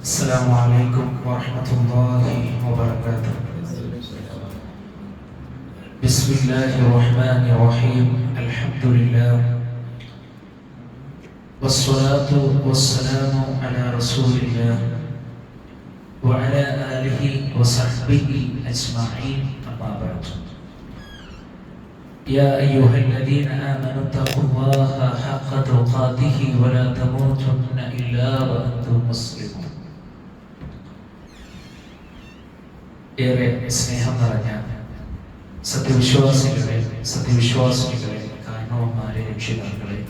السلام عليكم ورحمة الله وبركاته. بسم الله الرحمن الرحيم. الحمد لله. والصلاة والسلام على رسول الله وعلى آله وصحبه أجمعين. أما بعد. يا أيها الذين آمنوا اتقوا الله حق تقاته ولا تموتن إلا وأنتم مسلمون. ഏറെ സ്നേഹം നിറഞ്ഞ സത്യവിശ്വാസികളെ സത്യവിശ്വാസികളെ കാരണവന്മാരെ രക്ഷിതാക്കളെ.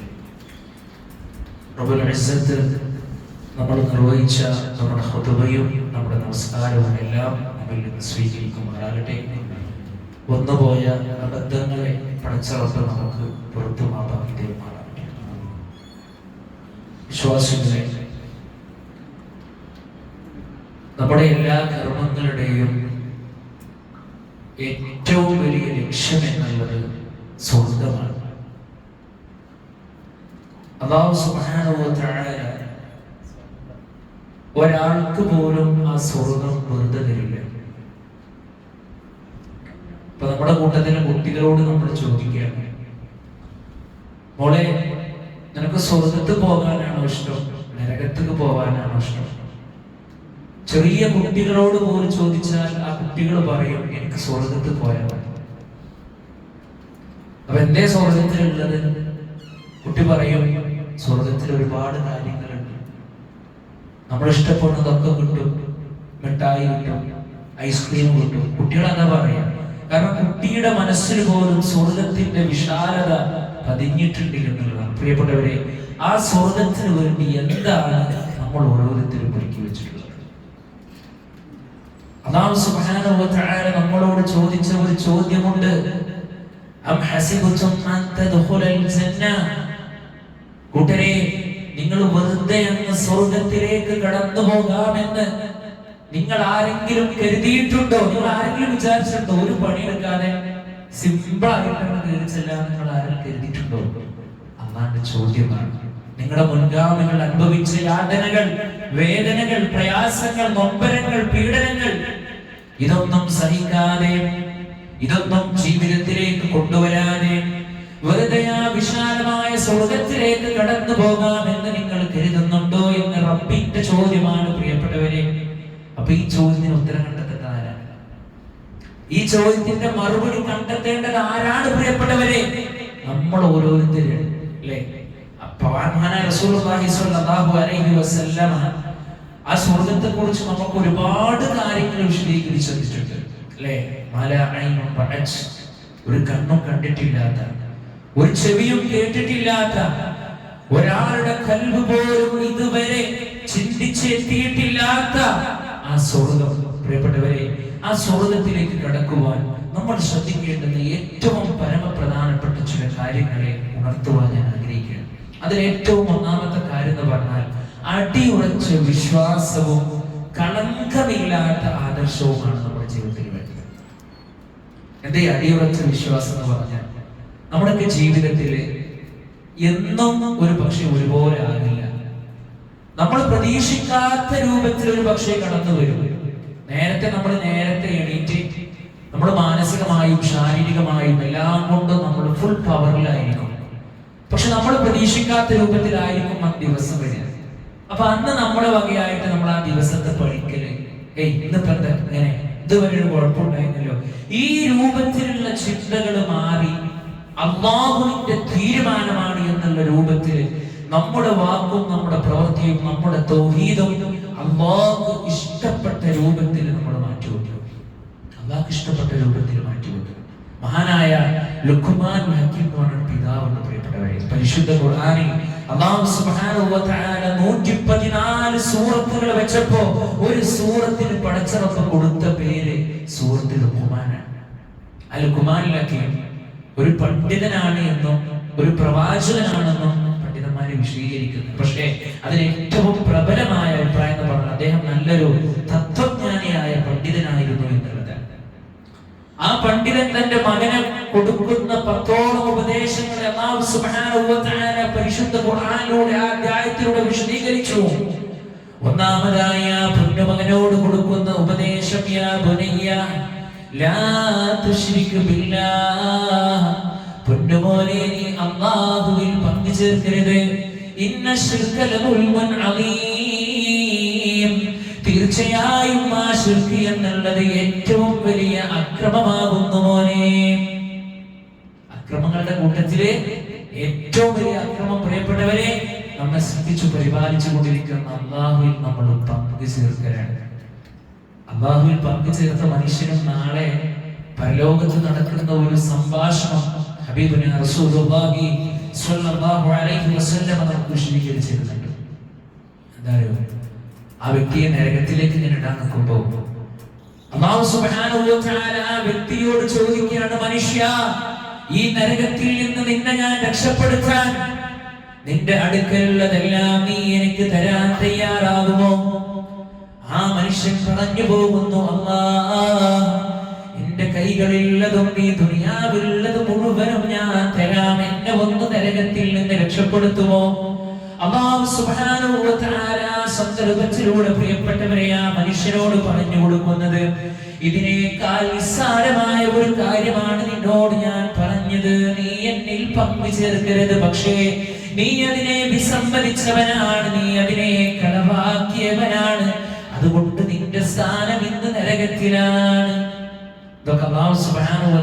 പ്രബലത്ത് നമ്മൾ നിർവഹിച്ച നമ്മുടെ ഹൃദയവും നമ്മുടെ നമസ്കാരവും എല്ലാം നമ്മിൽ നിന്ന് സ്വീകരിക്കുമാറാകട്ടെ. വന്നുപോയ അബദ്ധങ്ങളെ പടച്ചറപ്പ് നമുക്ക് പുറത്തു വിശ്വാസികളെ നമ്മുടെ എല്ലാ കർമ്മങ്ങളുടെയും ഏറ്റവും വലിയ ലക്ഷ്യം എന്നുള്ളത് സ്വന്തമാണ്. അള്ളാഹു സുബ്ഹാനഹു വ തആല ഒരാൾക്ക് പോലും ആ സ്വർഗം വെറുതെ തരില്ല. ഇപ്പൊ നമ്മുടെ കൂട്ടത്തിലെ കുട്ടികളോട് നമ്മൾ ചോദിക്കുകയാണ് മോളെ നിനക്ക് സ്വർഗത്ത് പോകാനാണോ ഇഷ്ടം? നരകത്തേക്ക് പോകാനാണോ ഇഷ്ടം? ചെറിയ കുട്ടികളോട് പോലും ചോദിച്ചാൽ ആ കുട്ടികൾ പറയും എനിക്ക് സ്വർഗത്ത് പോയാൽ അപ്പൊ എന്റെ സ്വർഗത്തിലുള്ളത് കുട്ടി പറയും സ്വർഗത്തിൽ ഒരുപാട് കാര്യങ്ങളുണ്ട്. നമ്മൾ ഇഷ്ടപ്പെടുന്നതൊക്കെ കിട്ടും. മിഠായി കിട്ടും. ഐസ്ക്രീം കിട്ടും. കുട്ടികൾ എന്താ പറയാ? കാരണം കുട്ടിയുടെ മനസ്സിൽ പോലും സ്വർഗത്തിന്റെ വിശാലത പതിഞ്ഞിട്ടുണ്ട് എന്നുള്ളതാണ് പ്രിയപ്പെട്ടവരെ ആ സ്വർഗത്തിന് വേണ്ടി എന്താണ് നമ്മൾ ഓരോരുത്തരും ഒരുക്കി വെച്ചിട്ടുള്ളത്? അള്ളാഹു സുബ്ഹാനഹു വ തആല നമ്മളോട് ചോദിച്ച ഒരു ചോദ്യമുണ്ട്. അം ഹസിബതും അൻ തദ്ഖുലൽ ജന്ന കൂട്ടരെ നിങ്ങൾ വെറുതെ അങ്ങ് സ്വർഗത്തിലേക്ക് കടന്നു പോകാമെന്ന് നിങ്ങൾ ആരെങ്കിലും കരുതിയിട്ടുണ്ടോ? നിങ്ങൾ ആരെങ്കിലും വിചാരിച്ചിട്ടുണ്ടോ? ഒരു പണിയെടുക്കാതെ സിമ്പിൾ ആയിട്ടാണ് കയറി നിങ്ങൾ ആരും കരുതിയിട്ടുണ്ടോ? അള്ളാന്റെ ചോദ്യമാണ്. നിങ്ങളുടെ മുൻഗാമികൾ അനുഭവിച്ച യാതനകൾ വേദനകൾ പ്രയാസങ്ങൾ നൊമ്പരങ്ങൾ പീഡനങ്ങൾ ഇതൊന്നും സഹിക്കാതെ ഇതൊന്നും ജീവിതത്തിലേക്ക് കൊണ്ടുവരാതെ വെറുതെ ആ വിശാലമായ സ്വർഗത്തിലേക്ക് കടന്നു പോകാമെന്ന് നിങ്ങൾ കരുതുന്നുണ്ടോ എന്ന് റബ്ബിന്റെ ചോദ്യമാണ് പ്രിയപ്പെട്ടവരെ. അപ്പൊ ഈ ചോദ്യത്തിന് ഉത്തരം കണ്ടെത്തേണ്ടത് ആരാണ്? ഈ ചോദ്യത്തിന്റെ മറുപടി കണ്ടെത്തേണ്ടത് ആരാണ് പ്രിയപ്പെട്ടവരെ? നമ്മൾ ഓരോരുത്തരും അല്ലേ? അപ്പൊ ആ സ്വർഗത്തെ കുറിച്ച് നമുക്ക് ഒരുപാട് കാര്യങ്ങൾ വിശദീകരിച്ചിട്ടുണ്ട് അല്ലേ? മല റഅജ് ഒരു കണ്ണും കണ്ടിട്ടില്ലാത്ത ഒരു ചെവിയും കേട്ടിട്ടില്ലാത്ത ഒരാളുടെ കൽവ് പോലും ഇതുവരെ ചിന്തിച്ചെത്തിയിട്ടില്ലാത്ത ആ സ്വർഗം. പ്രിയപ്പെട്ടവരെ ആ സ്വർഗത്തിലേക്ക് കടക്കുവാൻ നമ്മൾ ശ്രദ്ധിക്കേണ്ടുന്ന ഏറ്റവും പരമപ്രധാനപ്പെട്ട ചില കാര്യങ്ങളെ ഉണർത്തുവാൻ ഞാൻ ആഗ്രഹിക്കുകയാണ്. അതിൽ ഏറ്റവും ഒന്നാമത്തെ കാര്യം എന്ന് പറഞ്ഞാൽ അടിയുറച്ച വിശ്വാസവും കളങ്കമില്ലാത്ത ആദർശവുമാണ് നമ്മുടെ ജീവിതത്തിൽ വേണ്ടത് എന്തേ അടിയുറച്ച വിശ്വാസം എന്ന് പറഞ്ഞാൽ നമ്മുടെയൊക്കെ ജീവിതത്തിൽ എന്നും ഒരു പക്ഷെ ഒരുപോലെ ആകില്ല. നമ്മൾ പ്രതീക്ഷിക്കാത്ത രൂപത്തിൽ ഒരു പക്ഷേ കടന്നു വരും. നേരത്തെ നമ്മൾ നേരത്തെ എണീറ്റ് നമ്മൾ മാനസികമായും ശാരീരികമായും എല്ലാം കൊണ്ടും നമ്മൾ ഫുൾ പവറിലായിരിക്കും പക്ഷെ നമ്മൾ പ്രതീക്ഷിക്കാത്ത രൂപത്തിലായിരിക്കും ആ ദിവസം വരിക. അപ്പൊ അന്ന് നമ്മുടെ വകയായിട്ട് നമ്മൾ ആ ദിവസത്തെ പഠിക്കൽ. ഏയ് ഇന്നിപ്പോ എന്താ? ഇതുവരെ ഒരു കുഴപ്പമുണ്ടായിരുന്നല്ലോ ഈ രൂപത്തിലുള്ള ചിന്തകൾ മാറി അള്ളാഹുവിന്റെ തീരുമാനമാണ് എന്നുള്ള രൂപത്തിൽ നമ്മുടെ വാക്കും നമ്മുടെ പ്രവൃത്തിയും നമ്മുടെ തൗഹീദും അള്ളാഹു ഇഷ്ടപ്പെട്ട രൂപത്തിൽ നമ്മൾ മാറ്റിവിട്ടു അള്ളാഹ് ഇഷ്ടപ്പെട്ട രൂപത്തിൽ മാറ്റിവിട്ടു മഹാനായ ലുഖ്മാൻ ഹക്കീം എന്ന് പിതാവെന്ന് പ്രിയപ്പെട്ടവരെ. പരിശുദ്ധ ഖുർആനിൽ സുബ്ഹാനഹു വ തആല 114 സൂറത്തുകൾ വെച്ചപ്പോ ഒരു സൂറത്തിന് പടച്ചറപ്പ് കൊടുത്ത പേര് സൂറത്ത് ലുഖ്മാനാണ് ആ ലുഖ്മാനിലൊക്കെ ഒരു പണ്ഡിതനാണ് എന്നും ഒരു പ്രവാചകനാണെന്നും പണ്ഡിതന്മാരെ വിശദീകരിക്കുന്നു. പക്ഷേ അതിന് ഏറ്റവും പ്രബലമായ അഭിപ്രായം എന്ന് പറഞ്ഞാൽ അദ്ദേഹം നല്ലൊരു തത്വജ്ഞാനിയായ പണ്ഡിതനായിരുന്നു എന്നുള്ളത്. ആ പണ്ഡിതൻ തന്റെ മകനെ കൊടുക്കുന്ന പത്തോളം ഉപദേശങ്ങൾ വ തആല പരിശുദ്ധ ഖുർആനിലൂടെ ആ അധ്യായത്തിലൂടെ വിശദീകരിച്ചു. ഒന്നാമതായി ആ മകനോട് കൊടുക്കുന്ന ഉപദേശം യാ ബുനയ്യ ലാ തുശ്രിക് ബില്ലാഹ് പുണ്യമോനെ നീ അല്ലാഹുവിൽ പങ്കു ചേർക്കരുത്. ഇന്ന ശിർക ലമുൽമുൻ അലീം. തീർച്ചയായും ആ ശിർക്ക് എന്നുള്ളത് ഏറ്റവും വലിയ അക്രമമാകുന്നു മോനെ. അക്രമങ്ങളുടെ കൂട്ടത്തിൽ ഏറ്റവും വലിയ അക്രമം പ്രിയപ്പെട്ടവരെ നമ്മെ ശ്രദ്ധിച്ചു പരിപാലിച്ചു കൊണ്ടിരിക്കുന്ന അള്ളാഹുവിൽ നമ്മൾ പങ്കു ചേർക്കലാണ്. അള്ളാഹുവിൽ പങ്കു ചേർത്ത മനുഷ്യനും നാളെ പരലോകത്ത് നടക്കുന്ന ഒരു സംഭാഷണം ഹബീബിനെ നമുക്ക് വിശദീകരിച്ചിരുന്നുണ്ട് എന്താ ആ വ്യക്തിയെ നരകത്തിലേക്ക് ഞാൻ ഇടാൻ നിൽക്കുമ്പോൾ അള്ളാഹു സുബ്ഹാനഹു വ ആ വ്യക്തിയോട് ചോദിക്കുകയാണ് മനുഷ്യ ഈ നരകത്തിൽ നിന്ന് നിന്നെ ഞാൻ രക്ഷപ്പെടുത്താൻ നിന്റെ അടുക്കലുള്ളതെല്ലാം നീ എനിക്ക് തരാൻ തയ്യാറാകുമോ? ആ മനുഷ്യൻ പറഞ്ഞു പോകുന്നു അല്ലാ എന്റെ കൈകളിലുള്ളതും നീ ദുനിയാവിലുള്ളതും മുഴുവനും ഞാൻ തരാം. എന്നെ ഒന്ന് നരകത്തിൽ നിന്ന് രക്ഷപ്പെടുത്തുമോ? സന്ദർഭത്തിലൂടെ പ്രിയപ്പെട്ടവരെ ആ മനുഷ്യനോട് പറഞ്ഞു കൊടുക്കുന്നത് ഇതിനേക്കാൾ നിസ്സാരമായ ഒരു കാര്യമാണ് നിന്നോട് ഞാൻ പറഞ്ഞത് നീ എന്നിൽ പങ്കു ചേർക്കരുത് പക്ഷേ നീ അതിനെ വിസമ്മതിച്ചവനാണ് നീ അതിനെ കളവാക്കിയവനാണ്. അതുകൊണ്ട് നിന്റെ സ്ഥാനം ഇന്ന് നരകത്തിലാണ്. ഇതൊക്കെ അള്ളാഹു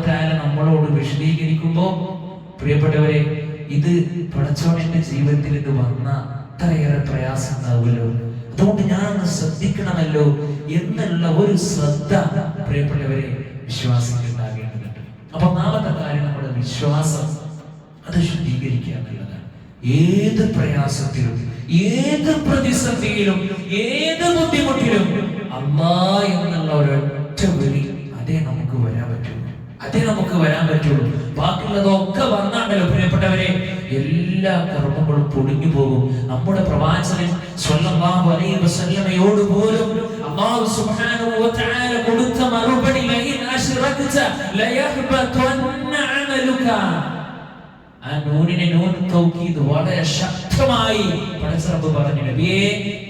തആല നമ്മളോട് വിശദീകരിക്കുമ്പോൾ പ്രിയപ്പെട്ടവരെ ഇത് പടച്ചോണിന്റെ ജീവിതത്തിൽ ഇത് വന്ന അത്രയേറെ പ്രയാസം ഉണ്ടാവുമല്ലോ അതുകൊണ്ട് ഞാനൊന്ന് ശ്രദ്ധിക്കണമല്ലോ എന്നുള്ള ഒരു ശ്രദ്ധ പ്രിയപ്പെട്ടവരെ ഉണ്ടാകേണ്ടതുണ്ട് അപ്പൊ നാമത്തെ കാര്യം വിശ്വാസം അത് ശുദ്ധീകരിക്കുക എന്നുള്ളതാണ് ഏത് പ്രയാസത്തിലും ഏത് പ്രതിസന്ധിയിലും ഏത് ബുദ്ധിമുട്ടിലും അമ്മ എന്നുള്ള ഒരൊറ്റ വിളി അതേ നമുക്ക് വരാൻ പറ്റുള്ളൂ. അതേ നമുക്ക് വരാൻ പറ്റുള്ളൂ. ബാക്കിയുള്ളതൊക്കെ വന്നാണ്ടല്ലോ പ്രിയപ്പെട്ടവരെ. എല്ലാ കർമ്മങ്ങളും പൊടിഞ്ഞു പോകും. നമ്മുടെ പ്രവാചകൻ സ്വല്ലല്ലാഹു അലൈഹി വസല്ലമയോട് പോലും അല്ലാഹു സുബ്ഹാനഹു വതആല കൊടുത്ത മറുപടി ലയഹ്ബതന്ന അമലുക ആ നൂനിനെ നൂൻ തൗക്കീദ് വളരെ ശക്തമായി പടച്ചറബ് പറഞ്ഞു നബിയെ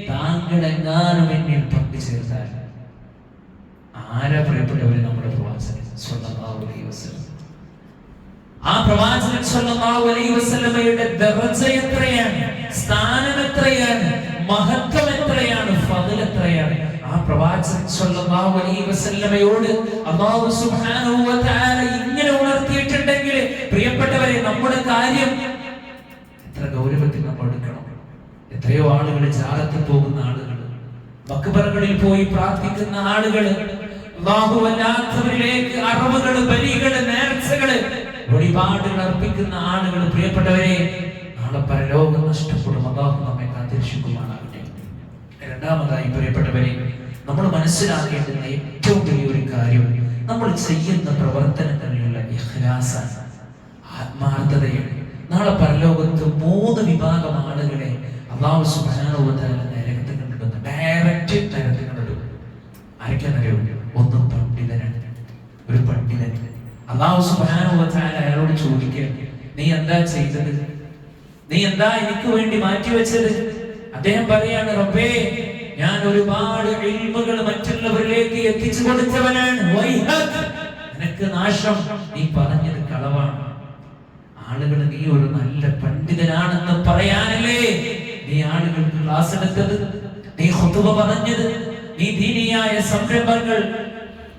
താങ്കൾ എങ്ങാനും എന്നിൽ പങ്കു ചേർത്താൽ ആരാ പ്രിയപ്പെട്ടവരെ നമ്മുടെ അലൈഹി വസല്ലം? ആ പ്രവാചകൻ സ്വല്ലല്ലാഹു അലൈഹി വസല്ലമയുടെ ദർജ എത്രയാണ്? സ്ഥാനം എത്രയാണ്? മഹത്വം എത്രയാണ്? ഫضل എത്രയാണ്? ആ പ്രവാചകൻ സ്വല്ലല്ലാഹു അലൈഹി വസല്ലമയോട് അല്ലാഹു സുബ്ഹാനഹു ഇങ്ങനെ ഉണർത്തിയിട്ടുണ്ടെങ്കിൽ പ്രിയപ്പെട്ടവരെ നമ്മുടെ കാര്യം എത്ര ഗൗരവത്തിൽ നമ്മൾ എടുക്കണം. എത്രയോ ആളുകൾ ജാറത്തിൽ പോകുന്ന ആളുകൾ മക്ബറകളിൽ പോയി പ്രാർത്ഥിക്കുന്ന ആളുകൾ ബാഹുവല്ലാത്തവരിലേക്ക് അറവുകൾ ബലികൾ നേർച്ചകൾ വഴിപാടുകൾ അർപ്പിക്കുന്ന ആളുകൾ. പ്രിയപ്പെട്ടവരെ നാളെ പരലോകം നഷ്ടപ്പെടും. അതാഹു നമ്മെ രണ്ടാമതായി പ്രിയപ്പെട്ടവരെ നമ്മൾ മനസ്സിലാക്കേണ്ടുന്ന ഏറ്റവും വലിയൊരു കാര്യം നമ്മൾ ചെയ്യുന്ന പ്രവർത്തനങ്ങളിലുള്ള ഇഹ്ലാസാണ് ആത്മാർത്ഥതയാണ്. നാളെ പരലോകത്ത് മൂന്ന് വിഭാഗം ആളുകളെ അള്ളാഹു തആല നരകത്തിൽ കൊണ്ടിടുന്നു ഡയറക്റ്റ് നരകത്തിൽ കൊണ്ടിടും ആരൊക്കെയാണെന്നറിയോ? ഒന്ന് പണ്ഡിതനാണ് ഒരു പണ്ഡിതൻ. അള്ളാഹു വ അയാളോട് ചോദിക്കുക നീ എന്താ ചെയ്തത്? നീ എന്താ എനിക്ക് വേണ്ടി മാറ്റിവെച്ചത്? അദ്ദേഹം പറയാണ് റബ്ബേ ഞാൻ ഒരുപാട് ഇൽമുകൾ മറ്റുള്ളവരിലേക്ക് എത്തിച്ചു കൊടുത്തവനാണ്. നിനക്ക് നാശം. നീ പറഞ്ഞത് കളവാണ്. ആളുകൾ നീ ഒരു നല്ല പണ്ഡിതനാണെന്ന് പറയാനല്ലേ? നീ ആളുകൾ ക്ലാസ് എടുത്തത്? നീ ഹുതുവ പറഞ്ഞത്? നീ ദീനിയായ സംരംഭങ്ങൾ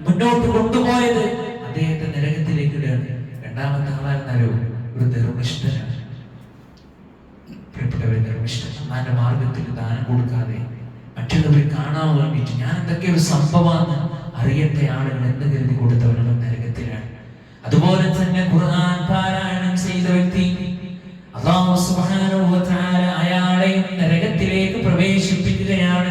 മുന്നോട്ട് കൊണ്ടുപോയത്? അദ്ദേഹത്തെ നരകത്തിലേക്ക് ഇടുകയാണ്. രണ്ടാമത്തെ ആളായിരുന്നാലോ ഒരു ധർമ്മിഷ്ഠനാണ്. പ്രിയപ്പെട്ടവരെ ധർമ്മിഷ്ഠൻ മാർഗത്തിൽ ദാനം കൊടുക്കാതെ മറ്റുള്ളവരെ കാണാൻ വേണ്ടിയിട്ട് ഞാൻ എന്തൊക്കെ ഒരു സംഭവമാണ് അറിയട്ടെ ആളുകൾ എന്ന് കരുതി കൊടുത്തവരുടെ നരകത്തിലാണ്. അതുപോലെ തന്നെ ഖുർആൻ പാരായണം ചെയ്ത വ്യക്തി അള്ളാഹു സുബ്ഹാനഹു വ തആല അയാളെ നരകത്തിലേക്ക് പ്രവേശിപ്പിക്കുകയാണ്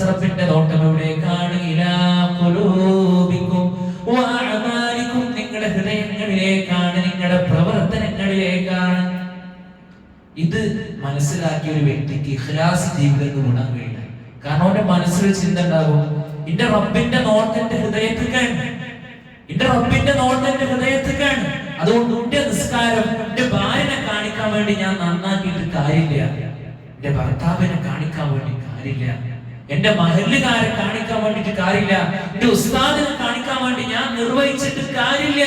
പടച്ചറപ്പിന്റെ നോട്ടം എവിടേക്കാണ് വഅഅമാലിക്കും നിങ്ങളുടെ ഹൃദയങ്ങളിലേക്കാണ് നിങ്ങളുടെ പ്രവർത്തനങ്ങളിലേക്കാണ്. ഇത് മനസ്സിലാക്കിയ ഒരു വ്യക്തിക്ക് ഇഖ്ലാസ് ജീവിതം ഗുണം കഴിയില്ല. കാരണം അവന്റെ മനസ്സിൽ ചിന്ത ഉണ്ടാകും എന്റെ റബ്ബിന്റെ നോട്ട് എന്റെ ഹൃദയത്തിക്കാണ് എന്റെ റബ്ബിന്റെ നോട്ട് എന്റെ ഹൃദയത്തിക്കാണ് അതുകൊണ്ട് എന്റെ നിസ്കാരം എന്റെ ഭാര്യനെ കാണിക്കാൻ വേണ്ടി ഞാൻ നന്നാക്കിയിട്ട് കാര്യമില്ല. എന്റെ ഭർത്താവിനെ കാണിക്കാൻ വേണ്ടി കാര്യമില്ല. എന്റെ മഹല്ലുകാരെ കാണിക്കാൻ വേണ്ടിട്ട് കാര്യമില്ല. എന്റെ ഉസ്താദിനെ കാണിക്കാൻ വേണ്ടി ഞാൻ നിർവഹിച്ചിട്ട് കാര്യമില്ല.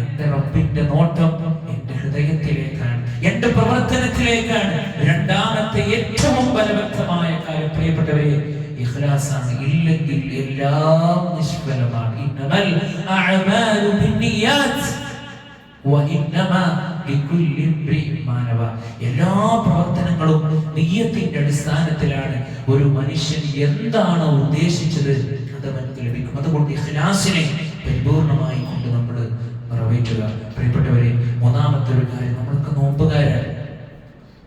എന്റെ റബ്ബിന്റെ നോട്ടം എന്റെ ഹൃദയത്തിലേക്കാണ് എന്റെ പ്രവർത്തനത്തിലേക്കാണ്. രണ്ടാമത്തെ ഏറ്റവും ബലവത്തമായ കാര്യം പ്രിയപ്പെട്ടവരെ ഇഖ്ലാസാണ് ഇല്ലെങ്കിൽ എല്ലാം നിഷ്ഫലമാണ്. ഇന്നമൽ അഅമാലു ബിന്നിയാത്ത്. എല്ലാ പ്രവർത്തനങ്ങളും നിയ്യത്തിന്റെ അടിസ്ഥാനത്തിലാണ് ഒരു മനുഷ്യൻ എന്താണ് ഉദ്ദേശിച്ചത് അത് നമുക്ക് ലഭിക്കും. അതുകൊണ്ട് ഇഖ്ലാസിനെ പരിപൂർണമായി കൊണ്ട് നമ്മൾ നിറവേറ്റുക. പ്രിയപ്പെട്ടവരെ മൂന്നാമത്തെ ഒരു കാര്യം നമ്മൾക്ക് നോമ്പുകാരാണ്.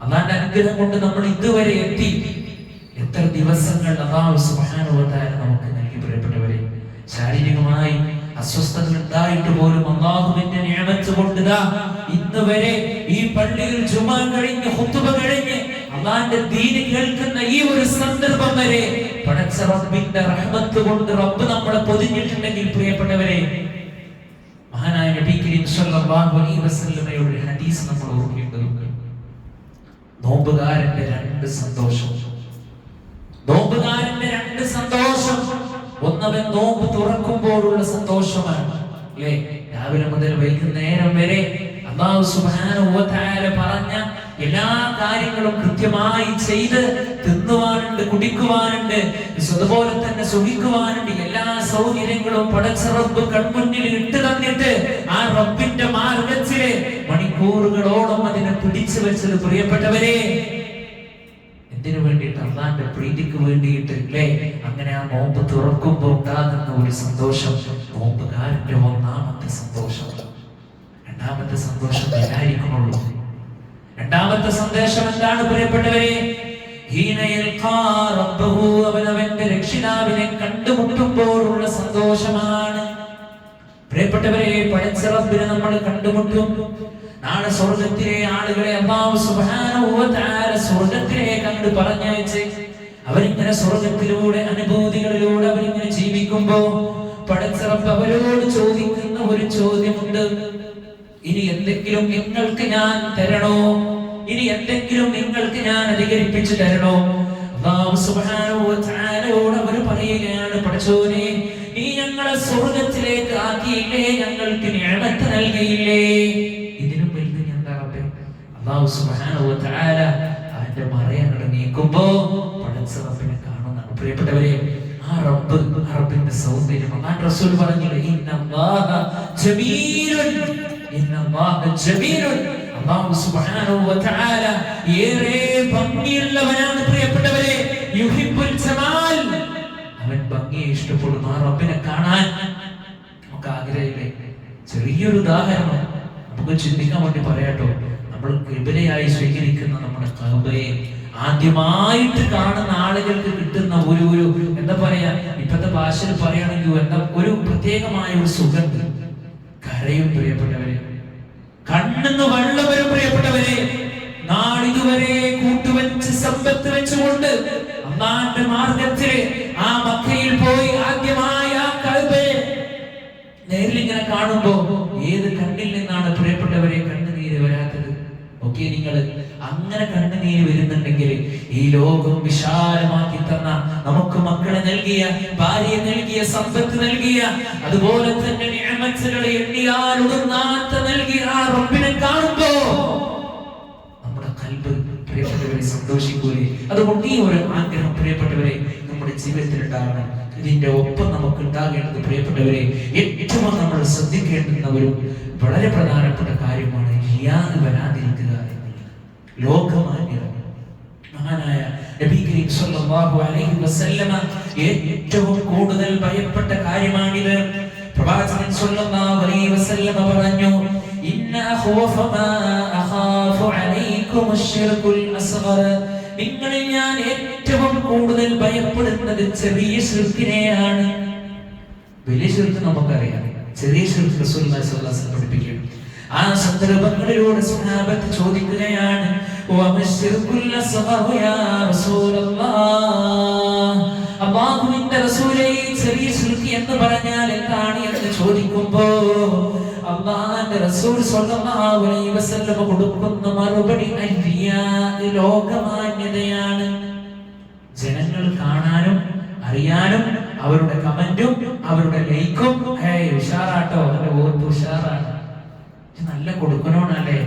അള്ളാന്റെ അനുഗ്രഹം കൊണ്ട് നമ്മൾ ഇതുവരെ എത്തി. എത്ര ദിവസങ്ങൾ വ തആല നമുക്ക് നൽകി പ്രിയപ്പെട്ടവരെ. ശാരീരികമായി അസ്വസ്ഥതകൾ ഉണ്ടായിട്ട് പോലും അള്ളാഹുവിന്റെ നിയമത്ത് കൊണ്ട് ദാ ഇന്ന് വരെ ഈ പള്ളിയിൽ ജുമാ കഴിഞ്ഞ് ഹുത്തുബ കഴിഞ്ഞ് അള്ളാന്റെ ദീന് കേൾക്കുന്ന ഈ ഒരു സന്ദർഭം വരെ പടച്ച റബ്ബിന്റെ റഹ്മത്ത് കൊണ്ട് റബ്ബ് നമ്മളെ പൊതിഞ്ഞിട്ടുണ്ടെങ്കിൽ പ്രിയപ്പെട്ടവരെ മഹാനായ നബി കരീം സല്ലല്ലാഹു അലൈഹി വസല്ലമയുടെ ഹദീസ് നമ്മൾ ഓർക്കേണ്ടതുണ്ട്. നോമ്പുകാരന്റെ രണ്ട് സന്തോഷം. സന്തോഷം ഒന്നവൻ നോമ്പ് തുറക്കുമ്പോഴുള്ള സന്തോഷമാണ് അല്ലേ? രാവിലെ മുതൽ വൈകുന്നേരം വരെ അള്ളാഹു തആല പറഞ്ഞ എല്ലാ കാര്യങ്ങളും കൃത്യമായി ചെയ്ത് തിന്നുവാനുണ്ട് കുടിക്കുവാനുണ്ട് അതുപോലെ തന്നെ സുഖിക്കുവാനുണ്ട്. എല്ലാ സൗകര്യങ്ങളും പടച്ച റബ്ബ് കൺമുന്നിൽ ഇട്ട് തന്നിട്ട് ആ റബ്ബിന്റെ മാർഗത്തിൽ മണിക്കൂറുകളോളം അതിനെ പിടിച്ചു വെച്ചത് പ്രിയപ്പെട്ടവരെ എന്തിനു വേണ്ടിയിട്ട് അള്ളാന്റെ പ്രീതിക്ക് വേണ്ടിയിട്ട് ഇല്ലേ അങ്ങനെ ആ നോമ്പ് തുറക്കുമ്പോൾ ഉണ്ടാകുന്ന ഒരു സന്തോഷം. നോമ്പുകാരന്റെ ഒന്നാമത്തെ സന്തോഷം. രണ്ടാമത്തെ സന്തോഷം എല്ലായിരിക്കുന്നുള്ളൂ രണ്ടാമത്തെ സന്ദേശം എന്താണ് പ്രിയപ്പെട്ടവരെ? അവന്റെ രക്ഷിതാവിനെ കണ്ടുമുട്ടുമ്പോഴുള്ള സന്തോഷമാണ്. പ്രിയപ്പെട്ടവരെ പഠിച്ച റബ്ബിനെ നമ്മൾ കണ്ടുമുട്ടും. നാളെ സ്വർഗത്തിലെ ആളുകളെ അള്ളാഹു സുബ്ഹാനഹു വ തആല സ്വർഗത്തിലേക്ക് അങ്ങോട്ട് പറഞ്ഞയച്ച് അവരിങ്ങനെ സ്വർഗത്തിലൂടെ അനുഭൂതികളിലൂടെ അവരിങ്ങനെ ജീവിക്കുമ്പോ പടച്ചിറപ്പ് അവരോട് ചോദിക്കുന്ന ഒരു ചോദ്യമുണ്ട്. ഇനി എന്തെങ്കിലും നിങ്ങൾക്ക് ഞാൻ തരണോ? ഇനി എന്തെങ്കിലും നിങ്ങൾക്ക് ഞാൻ അധികരിപ്പിച്ചു തരണോ? തആലയോട് അവർ പറയുകയാണ് പഠിച്ചോനെ നീ ഞങ്ങളെ സ്വർഗത്തിലേക്ക് ആക്കിയില്ലേ? ഞങ്ങൾക്ക് നിയമത്ത് നൽകിയില്ലേ? അല്ലാഹു സുബ്ഹാനഹു വ തആല അവന്റെ മറയങ്ങൾ നീക്കുമ്പോ പടച്ച റബ്ബിനെ കാണുന്നതാണ്. പ്രിയപ്പെട്ടവരെ ആ റബ്ബ് ആ റബ്ബിന്റെ സൗന്ദര്യം അല്ലാഹു റസൂൽ പറഞ്ഞു ഇന്നല്ലാഹ ജമീലുൻ ഇന്നല്ലാഹ ജമീലുൻ. അല്ലാഹു സുബ്ഹാനഹു വ തആല ഏറെ ഭംഗിയുള്ളവനാണ് പ്രിയപ്പെട്ടവരെ. യുഹിബ്ബുൽ ജമാൽ അവൻ ഭംഗിയെ ഇഷ്ടപ്പെടുന്നു. ആ റബ്ബിനെ കാണാൻ നമുക്ക് ആഗ്രഹമില്ലേ? ചെറിയൊരു ഉദാഹരണം നമുക്ക് ചിന്തിക്കാൻ വേണ്ടി പറയാട്ടോ. നമ്മൾ കിബിലയായി സ്വീകരിക്കുന്ന നമ്മുടെ കൗബയെ ആദ്യമായിട്ട് കാണുന്ന ആളുകൾക്ക് കിട്ടുന്ന ഒരു ഒരു എന്താ പറയാ ഇപ്പത്തെ ഭാഷയിൽ പറയുകയാണെങ്കിൽ എന്താ ഒരു പ്രത്യേകമായ ഒരു സുഗന്ധം. കരയും പ്രിയപ്പെട്ടവരെ. കണ്ണെന്ന് വെള്ളം വരും പ്രിയപ്പെട്ടവരെ. നാളിതുവരെ കൂട്ടുവെച്ച് സമ്പത്ത് വെച്ചുകൊണ്ട് അള്ളാന്റെ മാർഗത്തിൽ ആ മക്കയിൽ പോയി ആദ്യമായി ആ കൽബയെ നേരിൽ ഇങ്ങനെ കാണുമ്പോ ഏത് കണ്ണിൽ നിന്നാണ് പ്രിയപ്പെട്ടവരെ കണ്ണുനീര് വരാത്തത്? ഓക്കെ നിങ്ങൾ അങ്ങനെ കണ്ണുനീര് വരുന്നുണ്ടെങ്കിൽ ഈ ലോകം വിശാലമാക്കി തന്ന നമുക്ക് മക്കളെ നൽകിയ ഭാര്യയെ നൽകിയ സമ്പത്ത് നൽകിയ അതുപോലെ തന്നെ നിഅമത്തുകളെ എണ്ണിയാൽ ഒടുങ്ങാത്ത നൽകിയ ആ റബ്ബിനെ കാണുമ്പോ നമ്മുടെ കൽബ് പ്രിയപ്പെട്ടവരെ സന്തോഷിക്കൂലേ? അതുകൊണ്ട് ഈ ഒരു ആഗ്രഹം പ്രിയപ്പെട്ടവരെ നമ്മുടെ ജീവിതത്തിൽ ഉണ്ടാകണം. ഇതിന്റെ ഒപ്പം നമുക്ക് ഉണ്ടാകേണ്ടത് പ്രിയപ്പെട്ടവരെ ഏറ്റവും നമ്മൾ ശ്രദ്ധിക്കേണ്ടുന്ന ഒരു വളരെ പ്രധാനപ്പെട്ട കാര്യമാണ് ഹിയാന് വരാതിരിക്കുക മഹാനായ നബി അലൈഹി വസല്ലമ ഏറ്റവും കൂടുതൽ ഭയപ്പെട്ട കാര്യമാണിത്. പ്രവാചകൻ അലൈഹി വസല്ലമ പറഞ്ഞു ഇന്ന മാ അഖാഫു അലൈക്കും നിങ്ങളിൽ ഞാൻ ഏറ്റവും കൂടുതൽ ഭയപ്പെടുന്നത് ചെറിയ ശിർക്കിനെയാണ് വലിയ ശിർക്ക് നമുക്കറിയാം. ചെറിയ ശിർക്ക് സ്വല്ലല്ലാഹു അലൈഹി വസല്ലം പഠിപ്പിക്കുന്നു ആ സന്ദർഭങ്ങളിലൂടെ സ്വഹാബത്ത് ചോദിക്കുകയാണ് അള്ളാഹുവിന്റെ എന്ന് പറഞ്ഞാൽ എന്താണ്? എന്ന് ചോദിക്കുമ്പോ കൊടുക്കുന്ന മറുപടി ലോകമാന്യതയാണ്. ജനങ്ങൾ കാണാനും അറിയാനും അവരുടെ കമന്റും അവരുടെ ലൈക്കും. ഉഷാറാട്ടോ അവരുടെ ഓർത്ത് ഉഷാറാണ്. നല്ല കൊടുക്കണോണല്ലേ?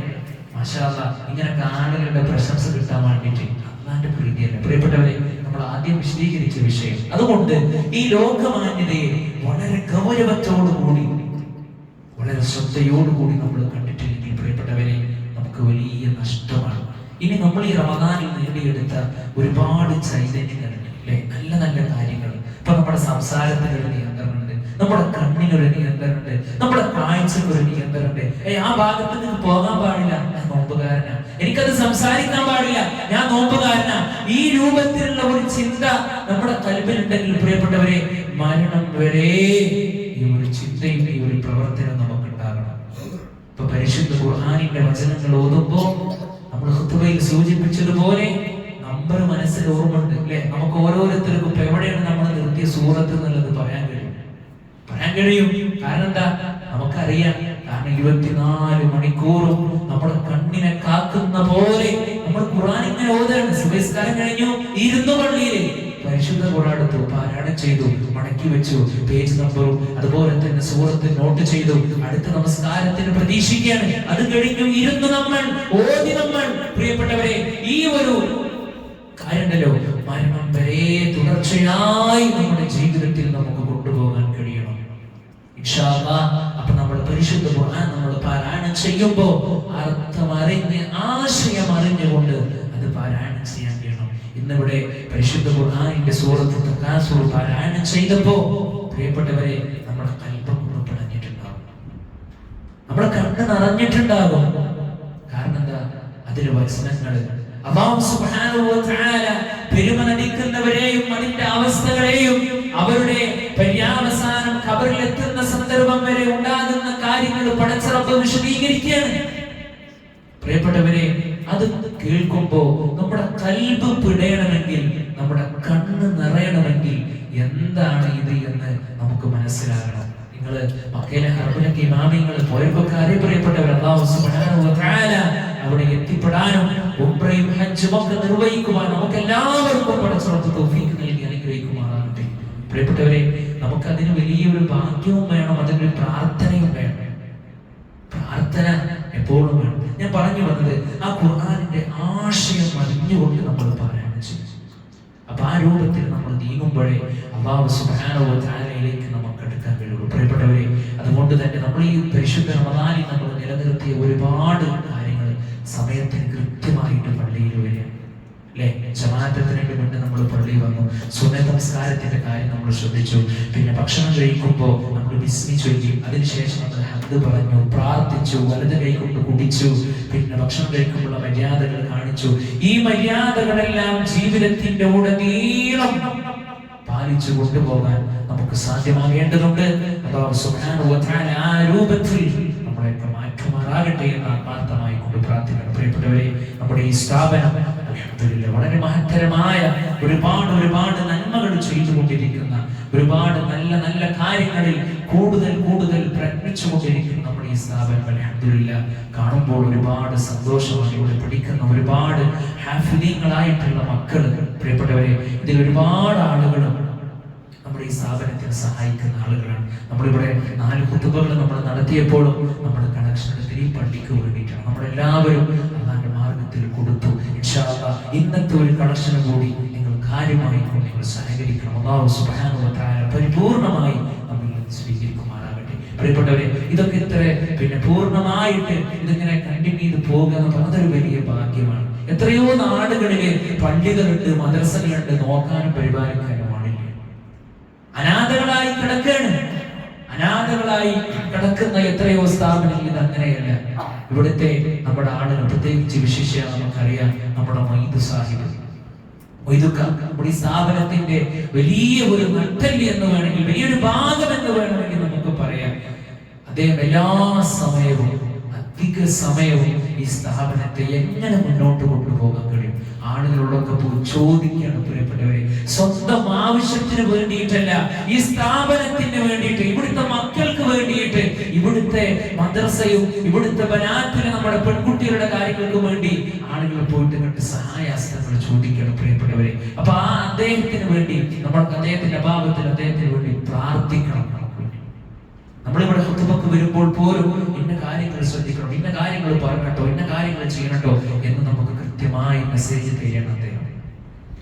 മഷാല ഇങ്ങനെ ആളുകളുടെ പ്രശംസ കിട്ടാൻ വേണ്ടിയിട്ട് അള്ളാന്റെ പ്രീതിയല്ല പ്രിയപ്പെട്ടവരെ നമ്മൾ ആദ്യം വിശദീകരിച്ച വിഷയം. അതുകൊണ്ട് ഈ ലോകമാന്യതയെ വളരെ ഗൗരവത്തോടുകൂടി വളരെ ശ്രദ്ധയോടുകൂടി നമ്മൾ കണ്ടിട്ടില്ലെങ്കിൽ പ്രിയപ്പെട്ടവരെ നമുക്ക് വലിയ നഷ്ടമാണ്. ഇനി നമ്മൾ ഈ റമദാനിൽ നേടിയെടുത്ത ഒരുപാട് ചൈതന്യങ്ങളുണ്ട് അല്ലെ? നല്ല നല്ല കാര്യങ്ങൾ. ഇപ്പൊ നമ്മുടെ സംസാരത്തിലുള്ള ഒരു നിയന്ത്രണമുണ്ട് നമ്മുടെ കണ്ണിനൊരു നിയന്ത്രണമുണ്ട്. നമ്മുടെ കാഴ്ചക്ക് ഒരു നിയന്ത്രണമുണ്ട്. ഏ ആ ഭാഗത്ത് നിന്ന് പോകാൻ പാടില്ല. ഞാൻ നോമ്പുകാരനാ. എനിക്കത് സംസാരിക്കാൻ പാടില്ല. ഞാൻ നോമ്പുകാരനാ. ഈ രൂപത്തിലുള്ള ഒരു ചിന്ത നമ്മുടെ കൽബിലുണ്ടെങ്കിൽ പ്രിയപ്പെട്ടവരെ മരണം വരെ ഈ ഒരു ചിന്തയും ഈ ഒരു പ്രവർത്തനം നമുക്ക് ഉണ്ടാകണം ഇപ്പൊ പരിശുദ്ധ ഖുർഹാനിന്റെ വചനങ്ങൾ ഓതുമ്പോ നമ്മൾ ഹുത്തുബയിൽ സൂചിപ്പിച്ചതുപോലെ നമ്പർ മനസ്സിൽ ഓർമ്മ ഉണ്ട് അല്ലെ? നമുക്ക് ഓരോരുത്തർക്കും എവിടെയാണ് നമ്മൾ നിർത്തിയ സൂറത്ത് എന്നുള്ളത് പറയാൻ കഴിയും. പറയാൻ കഴിയും. കാരണം എന്താ? നമുക്കറിയാം കാരണം ഇരുപത്തിനാല് മണിക്കൂറും നമ്മുടെ കണ്ണിനെ കാക്കുന്ന പോലെ നമ്മൾ ഖുർആൻ ഓതാണ് സുബഹിസ്കാരം കഴിഞ്ഞു. ഇരുന്നു പള്ളിയിൽ. പരിശുദ്ധ ഖുർആൻ പാരായണം ചെയ്തു മടക്കി വെച്ചു പേജ് നമ്പറും അതുപോലെ തന്നെ സൂറത്ത് നോട്ട് ചെയ്തു. അടുത്ത നമസ്കാരത്തിന് പ്രതീക്ഷിക്കുകയാണ്. അത് കഴിഞ്ഞു ഇരുന്ന് നമ്മൾ ഓതി നമ്മൾ. പ്രിയപ്പെട്ടവരെ ഈ ഒരു കാര്യമുണ്ടല്ലോ. മരണം വരെ തുടർച്ചയായി നമ്മുടെ ജീവിതത്തിൽ അപ്പൊ നമ്മൾ പരിശുദ്ധ ഖുർആൻ നമ്മൾ പാരായണം ചെയ്യുമ്പോ അർത്ഥം അറിഞ്ഞ് ആശയം അറിഞ്ഞുകൊണ്ട് അത് പാരായണം ചെയ്യാൻ കഴിയണം ഇന്നിവിടെ പരിശുദ്ധ ഖുർആനിന്റെ സൂറത്ത് തക്കാസൂർ പാരായണം ചെയ്തപ്പോ പ്രിയപ്പെട്ടവരെ നമ്മുടെ കൽപ്പം ഉറപ്പടഞ്ഞിട്ടുണ്ടാവും നമ്മുടെ കണ്ണ് നിറഞ്ഞിട്ടുണ്ടാകും കാരണം എന്താ? അതിലെ വചനങ്ങൾ അള്ളാഹു സുബ്ഹാനഹു പടച്ചറപ്പ് വിശദീകരിക്കുകയാണ്. പ്രിയപ്പെട്ടവരെ അത് കേൾക്കുമ്പോ നമ്മുടെ കൽബ് പിടയണമെങ്കിൽ നമ്മുടെ കണ്ണ് നിറയണമെങ്കിൽ എന്താണ് ഇത് എന്ന് നമുക്ക് മനസ്സിലാകണം. നിങ്ങൾ മക്കയിലെ ഹർബിലൊക്കെ ഇമാമിങ്ങൾ പോയപ്പോഴൊക്കെ പ്രിയപ്പെട്ടവർ അള്ളാഹു അവിടെ എത്തിപ്പെടാനും ഉംറയും ഹജ്ജും ഒക്കെ നിർവഹിക്കുവാൻ നമുക്ക് എല്ലാവർക്കും പടച്ചുറത്ത് തൗഫീഖ് നൽകി അനുഗ്രഹിക്കുമാറാകട്ടെ. പ്രിയപ്പെട്ടവരെ നമുക്ക് അതിന് വലിയൊരു ഭാഗ്യവും വേണം അതിനൊരു പ്രാർത്ഥനയും വേണം പ്രാർത്ഥന എപ്പോഴും വേണം ഞാൻ പറഞ്ഞു വന്നത് ആ ഖുർആാനിന്റെ ആശയം അറിഞ്ഞുകൊണ്ട് നമ്മൾ പാരായണം ചെയ്യും അപ്പൊ ആ രൂപത്തിൽ നമ്മൾ നീങ്ങുമ്പോഴേ അള്ളാഹു സുബ്ഹാനഹു താലയിലേക്ക് നമുക്ക് എടുക്കാൻ കഴിയുള്ളൂ. പ്രിയപ്പെട്ടവരെ അതുകൊണ്ട് തന്നെ നമ്മൾ ഈ പരിശുദ്ധ റമദാനിൽ നമ്മൾ നിലനിർത്തിയ ഒരുപാട് കാര്യങ്ങൾ സമയത്തിന് കൃത്യമായിട്ട് പള്ളിയിൽ വരിക. അല്ലേ ജമാഅത്തിന് മുന്നേ നമ്മൾ പള്ളിയിൽ വന്നു. സുന്നത കാര്യം നമ്മൾ ശ്രദ്ധിച്ചു. പിന്നെ ഭക്ഷണം കഴിക്കുമ്പോൾ നമ്മൾ ബിസ്മി ചൊല്ലി. അതിനുശേഷം നമ്മൾ ഹദ് പറഞ്ഞു പ്രാർത്ഥിച്ചു വലത് കൈ കൊണ്ട് കുടിച്ചു. പിന്നെ ഭക്ഷണം കഴിക്കുമ്പോഴുള്ള മര്യാദകൾ കാണിച്ചു. ഈ മര്യാദകളെല്ലാം ജീവിതത്തിന്റെ ഉടനീളം പാലിച്ചു കൊണ്ടുപോകാൻ നമുക്ക് സാധ്യമാകേണ്ടതുണ്ട്. ആ രൂപത്തിൽ നമ്മളെയൊക്കെ മാറ്റുമാറാകട്ടെ എന്ന് ആത്മാർത്ഥമായി കൊണ്ട് പ്രാർത്ഥിക്കണം. പ്രിയപ്പെട്ടവരെ നമ്മുടെ ഈ സ്ഥാപനം വളരെ മഹത്തരമായ ഒരുപാട് ഒരുപാട് നന്മകൾ ചെയ്തുകൊണ്ടിരിക്കുന്ന ഒരുപാട് നല്ല നല്ല കാര്യങ്ങളിൽ കൂടുതൽ കൂടുതൽ പ്രയത്നിച്ചുകൊണ്ടിരിക്കുന്ന നമ്മുടെ ഈ സ്ഥാപനം അൽഹംദുലില്ലാ കാണുമ്പോൾ ഒരുപാട് സന്തോഷമാണ് ഇവിടെ പഠിക്കുന്ന ഒരുപാട് ഹാഫിലീങ്ങളായിട്ടുള്ള മക്കൾ പ്രിയപ്പെട്ടവരെ ഇതിൽ ഒരുപാട് ആളുകളും നമ്മുടെ ഈ സ്ഥാപനത്തിന് സഹായിക്കുന്ന ആളുകളാണ്. നമ്മളിവിടെ നാല് കുത്തുബകൾ നമ്മൾ നടത്തിയപ്പോഴും നമ്മുടെ കണക്ഷൻ ഈ പള്ളിക്ക് വേണ്ടിയിട്ടാണ് നമ്മളെല്ലാവരും അള്ളാന്റെ മാർഗത്തിൽ കൊടുത്തു. ഇന്നത്തെ ഒരു കണക്ഷന് കൂടി നിങ്ങൾ കാര്യമായി നിങ്ങൾ സഹകരിക്കണം. സുബ്ഹാനഹു തആല പരിപൂർണമായി നമ്മൾ സ്വീകരിക്കുമാറാകട്ടെ. പ്രിയപ്പെട്ടവരെ ഇതൊക്കെ ഇത്ര പിന്നെ പൂർണമായിട്ട് ഇതിങ്ങനെ കണ്ടിന്യൂ ചെയ്ത് പോകുക പറഞ്ഞത് വലിയ ഭാഗ്യമാണ്. എത്രയോ നാടുകളിലെ പള്ളികളുണ്ട് മദ്രസകളുണ്ട് നോക്കാനും പരിപാലിക്കാനും അനാഥകളായി കിടക്കുകയാണ്. അനാഥകളായി കിടക്കുന്ന എത്രയോ സ്ഥാപനങ്ങൾ ഇത് അങ്ങനെയല്ല. ഇവിടുത്തെ നമ്മുടെ ആളുകൾ പ്രത്യേകിച്ച് വിശിഷ്യ നമുക്കറിയാം നമ്മുടെ മൈദു സാഹിബ്. നമ്മുടെ സ്ഥാപനത്തിന്റെ വലിയ ഒരു നട്ടൽ എന്ന് വേണമെങ്കിൽ വലിയൊരു ഭാഗം എന്ന് വേണമെങ്കിൽ നമുക്ക് പറയാം. അദ്ദേഹം എല്ലാ സമയവും അധിക സമയവും ഈ സ്ഥാപനത്തെ എങ്ങനെ മുന്നോട്ട് കൊണ്ടുപോകാൻ കഴിയും? ആളുകളോടൊക്കെ പോയി ചോദിക്കുകയാണ് പ്രിയപ്പെട്ടവരെ. സ്വന്തം ആവശ്യത്തിന് വേണ്ടിയിട്ടല്ല ഈ സ്ഥാപനത്തിന് വേണ്ടിയിട്ട് ഇവിടുത്തെ മക്കൾക്ക് വേണ്ടിയിട്ട് ഇവിടുത്തെ മദ്രസയും ഇവിടുത്തെ ബനാത്തിലെ നമ്മുടെ പെൺകുട്ടികളുടെ കാര്യങ്ങൾക്ക് വേണ്ടി ആളുകൾ പോയിട്ട് കണ്ട് സഹായാസ്ത്രങ്ങൾ ചോദിക്കണം പ്രിയപ്പെട്ടവരെ. അപ്പൊ ആ അദ്ദേഹത്തിന് വേണ്ടി നമ്മൾ അദ്ദേഹത്തിന്റെ അഭാവത്തിൽ അദ്ദേഹത്തിന് വേണ്ടി പ്രാർത്ഥിക്കണം. നമ്മളിവിടെ ഹുത്തുബക്ക് വരുമ്പോൾ പോലും ഇന്ന കാര്യങ്ങൾ ശ്രദ്ധിക്കണം ഇന്ന കാര്യങ്ങൾ പറയണട്ടോ ഇന്ന കാര്യങ്ങൾ ചെയ്യണട്ടോ എന്ന് നമുക്ക് കൃത്യമായി മെസ്സേജ് തരികയാണ് അദ്ദേഹം.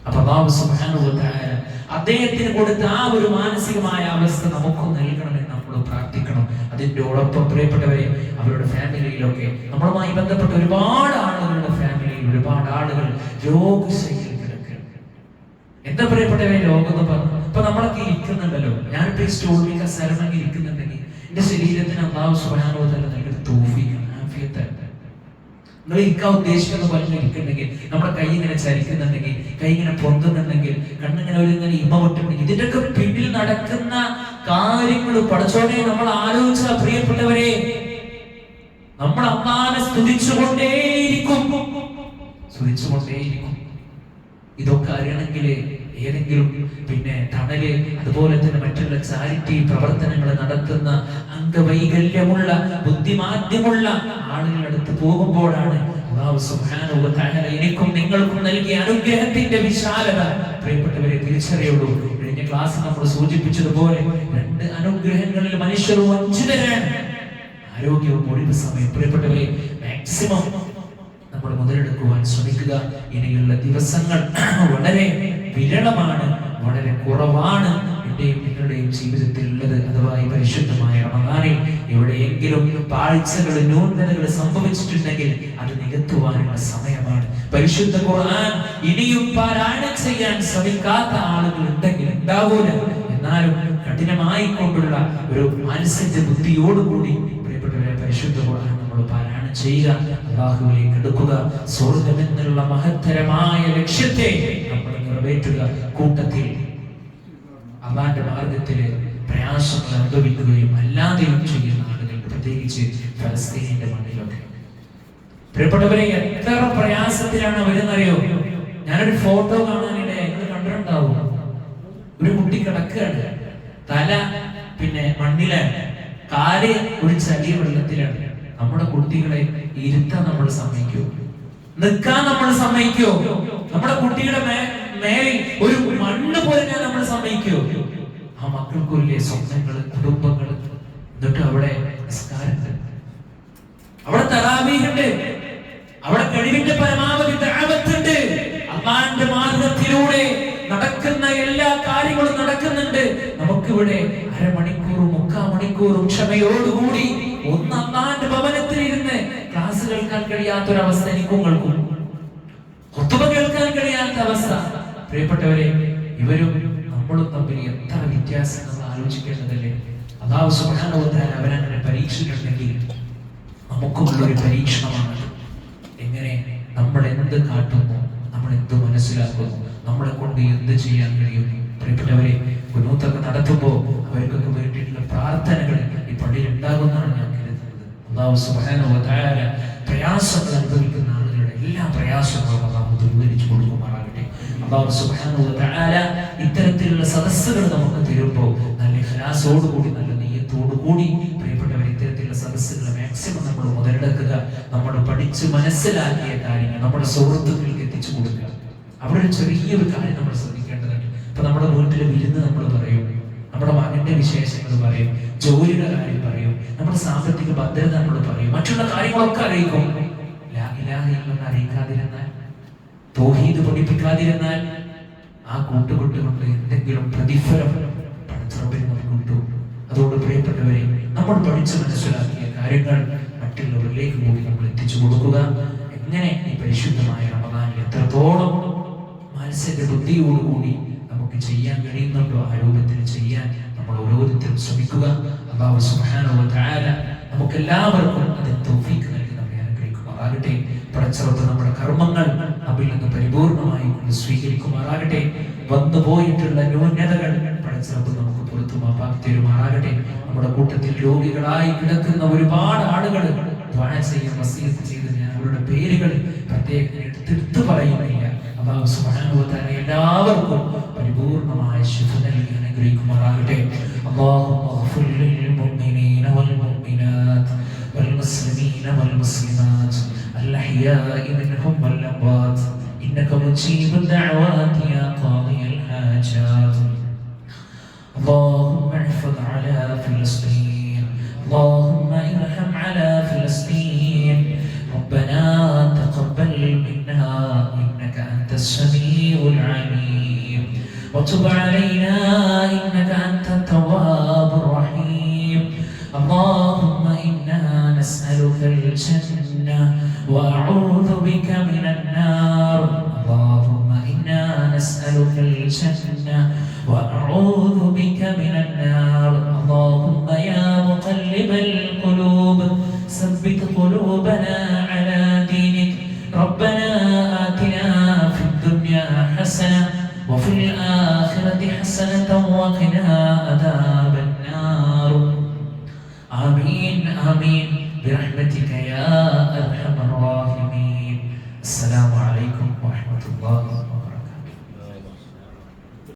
അപ്പൊ വ തആല അദ്ദേഹത്തിന് കൊടുത്ത ആ ഒരു മാനസികമായ അവസ്ഥ നമുക്കും നൽകണമെന്ന് നമ്മൾ പ്രാർത്ഥിക്കണം. അതിന്റെ ഒപ്പം പ്രിയപ്പെട്ടവരെ അവരുടെ ഫാമിലിയിലൊക്കെ നമ്മളുമായി ബന്ധപ്പെട്ട ഒരുപാട് ആളുകളുടെ ഫാമിലിയിൽ ഒരുപാട് ആളുകൾ രോഗശൈലി എന്താ പ്രിയപ്പെട്ടവരെ ലോകം എന്ന് പറഞ്ഞു ഇപ്പൊ നമ്മളൊക്കെ ഇരിക്കുന്നുണ്ടല്ലോ. ഞാനിപ്പോ ഈ സ്റ്റോളിലേക്ക് കസരമൊക്കെ ഇരിക്കുന്നുണ്ടെങ്കിൽ എന്റെ ശരീരത്തിന് അള്ളാഹു വ തആല നൽകിയ തൗഫീഖാണ് ആഫിയത്താണ് നിങ്ങൾ ഇരിക്കാൻ ഉദ്ദേശിക്കുന്ന പോലെ ഇരിക്കുന്നുണ്ടെങ്കിൽ നമ്മുടെ കൈ ഇങ്ങനെ ചലിക്കുന്നുണ്ടെങ്കിൽ കൈ ഇങ്ങനെ പൊന്തുന്നുണ്ടെങ്കിൽ കണ്ണിങ്ങനെ ഒരു ഇങ്ങനെ ഇമ വിട്ടുണ്ടെങ്കിൽ ഇതിന്റെയൊക്കെ പിന്നിൽ നടക്കുന്ന കാര്യങ്ങൾ പഠിച്ചോടെ നമ്മൾ ആലോചിച്ച പ്രിയപ്പെട്ടവരെ നമ്മൾ അമ്മാനെ സ്തുതിച്ചുകൊണ്ടേയിരിക്കും. സ്തുതിച്ചുകൊണ്ടേയിരിക്കും. ഇതൊക്കെ അറിയണമെങ്കിൽ ഏതെങ്കിലും പിന്നെ തണൽ അതുപോലെ തന്നെ മറ്റുള്ള ചാരിറ്റി പ്രവർത്തനങ്ങൾ നടത്തുന്ന അംഗവൈകല്യമുള്ള ബുദ്ധിമാന്ദ്യമുള്ള ആളുകളുടെ അടുത്ത് പോകുമ്പോഴാണ് എനിക്കും നിങ്ങൾക്കും നൽകിയ അനുഗ്രഹത്തിന്റെ വിശാലത. പ്രിയപ്പെട്ടവരെ തിരിച്ചറിയുള്ളൂ. കഴിഞ്ഞ ക്ലാസ് നമ്മൾ സൂചിപ്പിച്ചതുപോലെ രണ്ട് അനുഗ്രഹങ്ങളിൽ മനുഷ്യർ വഞ്ചിതരാണ് ആരോഗ്യവും ഒഴിവ് സമയം. പ്രിയപ്പെട്ടവരെ മാക്സിമം നമ്മൾ മുതലെടുക്കുവാൻ ശ്രമിക്കുക. ഇനിയുള്ള ദിവസങ്ങൾ വളരെ വിരളമാണ് വളരെ കുറവാണ്. എന്റെയും നിങ്ങളുടെയും ജീവിതത്തിൽ ഉള്ളത് അഥവാ ഈ പരിശുദ്ധമായ റമദാനിൽ എവിടെയെങ്കിലും പാഴ്ചകൾ ന്യൂനതകൾ സംഭവിച്ചിട്ടുണ്ടെങ്കിൽ അത് നികത്തുവാനുള്ള സമയമാണ്. പരിശുദ്ധ ഖുർആൻ ഇനിയും പാരായണം ചെയ്യാൻ ശ്രമിക്കാത്ത ആളുകൾ ഉണ്ടെങ്കിൽ ഉണ്ടാവൂല. എന്നാലും കഠിനമായി കൊണ്ടുള്ള ഒരു മാനസിക ബുദ്ധിയോടുകൂടി പ്രിയപ്പെട്ടവരെ പരിശുദ്ധ ഖുർആൻ നമ്മൾ പാരായണം ചെയ്യുക അള്ളാഹുവിലേക്ക് എടുക്കുക സ്വർഗമെന്നുള്ള മഹത്തരമായ ലക്ഷ്യത്തെ നമ്മൾ നിറവേറ്റുക. കൂട്ടത്തിൽ അള്ളാന്റെ മാർഗത്തിൽ പ്രയാസങ്ങൾ അനുഭവിക്കുകയും അല്ലാതെയും ചെയ്യുന്ന ആളുകൾ പ്രത്യേകിച്ച് ഫലസ്തീനിന്റെ മണ്ണിലൊക്കെ. പ്രിയപ്പെട്ടവരെ എത്ര പ്രയാസത്തിലാണ് വരുന്നറിയോ? ഞാനൊരു ഫോട്ടോ കാണാനിടെ നിങ്ങൾ കണ്ടിട്ടുണ്ടാവും. ഒരു കുട്ടി കിടക്കുകയാണ്. തല പിന്നെ മണ്ണിലാണ്. കാൽ ഒരു ചളിയ വെള്ളത്തിലാണ്. നമ്മുടെ കുട്ടികളെ ഇരുത്താൻ നമ്മൾ സമ്മതിക്കോ. നിൽക്കാൻ നമ്മൾ സമ്മതിക്കോ. നമ്മുടെ കുട്ടിയുടെ മേ മേലിൽ ഒരു മണ്ണ് പോലും നമ്മൾ സമ്മതിക്കൂ ആ മക്കൾക്കൊല്ലേ സ്വപ്നങ്ങൾ കുടുംബങ്ങൾ എന്നിട്ട് അവിടെ അവിടെ തറാവീഹുണ്ട്. അവിടെ കഴിവിന്റെ പരമാവധി ദഅവത്തുണ്ട് അള്ളാന്റെ മാർഗത്തിലൂടെ നടക്കുന്ന എല്ലാ കാര്യങ്ങളും നടക്കുന്നുണ്ട്. നമുക്കിവിടെ അരമണിക്കൂറും മുക്കാൽ മണിക്കൂറും ക്ഷമയോടുകൂടി ഒന്ന് അള്ളാന്റെ ഭവനത്തിൽ ഇരുന്ന് ക്ലാസ് കേൾക്കാൻ കഴിയാത്തൊരവസ്ഥ എനിക്കും കേൾക്കും കേൾക്കാൻ കഴിയാത്ത അവസ്ഥ. പ്രിയപ്പെട്ടവരെ ഇവരും നമ്മളും തമ്മിൽ എത്ര വ്യത്യാസം നമ്മൾ ആലോചിക്കേണ്ടതല്ലേ? അതാവ് സുഖാനുഭവത്താൽ അവരങ്ങനെ പരീക്ഷിക്കണമെങ്കിൽ നമുക്കുമുള്ള ഒരു പരീക്ഷണമാണ് എങ്ങനെ? നമ്മൾ എന്ത് കാട്ടുന്നു? നമ്മൾ എന്ത് മനസ്സിലാക്കുന്നു? നമ്മളെ കൊണ്ട് എന്ത് ചെയ്യാൻ കഴിയുന്നു പ്രിയപ്പെട്ടവരെ കുനൂത്തൊക്കെ നടത്തുമ്പോൾ അവർക്കൊക്കെ വേണ്ടിയിട്ടുള്ള പ്രാർത്ഥനകൾ ഈ പള്ളിയിൽ ഉണ്ടാകുന്നതാണ് ഞാൻ കരുതുന്നത്. അള്ളാഹു സുബ്ഹാനഹുവതാല പ്രയാസങ്ങൾ അനുഭവിക്കുന്ന ആളുകളുടെ എല്ലാ പ്രയാസങ്ങളും അള്ളാഹു ദുർവരിച്ചു കൊടുക്കുമാറാകട്ടെ. അള്ളാഹു സുബ്ഹാനഹു തആല ഇത്തരത്തിലുള്ള സദസ്സുകൾ നമുക്ക് തരുമ്പോൾ നല്ല ഇഖ്ലാസോടുകൂടി നല്ല നെയ്യത്തോടുകൂടി പ്രിയപ്പെട്ടവർ ഇത്തരത്തിലുള്ള സദസ്സുകൾ മാക്സിമം നമ്മൾ മുതലെടുക്കുക നമ്മൾ പഠിച്ച് മനസ്സിലാക്കിയ കാര്യങ്ങൾ നമ്മുടെ സുഹൃത്തുക്കൾക്ക് എത്തിച്ചു കൊടുക്കുക. അവിടെ ഒരു ചെറിയൊരു കാര്യം നമ്മൾ ശ്രദ്ധിക്കേണ്ടതുണ്ട്. ഇപ്പൊ നമ്മുടെ വീട്ടിലെ വിരുന്ന് നമ്മൾ പറയും നമ്മുടെ മകന്റെ വിശേഷങ്ങൾ പറയും ജോലിയുടെ കാര്യം പറയും നമ്മുടെ സാമ്പത്തിക ഭദ്രത നമ്മൾ പറയും മറ്റുള്ള കാര്യങ്ങളൊക്കെ അറിയിക്കും. അറിയിക്കാതിരുന്നാൽ തൗഹീദ് പഠിപ്പിക്കാതിരുന്നാൽ ആ കൂട്ടുകൊട്ട് എന്തെങ്കിലും പ്രതിഫലം പടച്ചറപ്പിൽ നമുക്ക് അതുകൊണ്ട് പ്രിയപ്പെട്ടവരെ നമ്മൾ പഠിച്ചു മനസ്സിലാക്കിയ കാര്യങ്ങൾ മറ്റുള്ളവരിലേക്ക് കൂടി നമ്മൾ എത്തിച്ചു കൊടുക്കുക. എങ്ങനെ ഈ പരിശുദ്ധമായ റമദാനിൽ എത്രത്തോളം മനസ്സിന്റെ ബുദ്ധിയോടുകൂടി നമുക്ക് ചെയ്യാൻ കഴിയുന്നുണ്ടോ ആ രൂപത്തിൽ ചെയ്യാൻ നമ്മൾ ഓരോരുത്തരും ശ്രമിക്കുക. നമുക്ക് എല്ലാവർക്കും അതിന് തൗഫീഖ് നൽകി നമ്മെ അനുഗ്രഹിക്കുമാറാകട്ടെ. പടച്ചിറത്ത് നമ്മുടെ കർമ്മങ്ങൾ നമ്മിൽ നിന്ന് പരിപൂർണമായി കൊണ്ട് സ്വീകരിക്കുമാറാകട്ടെ വന്നു പോയിട്ടുള്ള ന്യൂനതകൾ പടച്ചിറത്ത് നമുക്ക് പുറത്തു മാപ്പാക്കി തരുമാറാകട്ടെ നമ്മുടെ കൂട്ടത്തിൽ രോഗികളായി കിടക്കുന്ന ഒരുപാട് ആളുകൾ ദ്വാര ചെയ്യാൻ വസീയത്ത് ചെയ്ത് ഞാൻ അവരുടെ പേരുകൾ പ്രത്യേകം എടുത്തെടുത്ത് പറയുന്നില്ല അള്ളാഹു സുബ്ഹാനഹു വ തആല എല്ലാവർക്കും പരിപൂർണമായ ശുഭ നൽകി അനുഗ്രഹിക്കുമാറാകട്ടെ اللهم اغفر للمؤمنين والمؤمنات والمسلمين والمسلمات الأحياء منهم والأموات إنك مجيب الدعوات يا قاضي الحاجات. اللهم احفظ على فلسطين. اللهم ارحم على فلسطين. ربنا تقبل منا إنك أنت السميع العليم. وتب علينا إنك أنت التواب الرحيم. اللهم إنا نسألك الجنة. وأعوذ بك من النار. اللهم إنا نسألك الجنة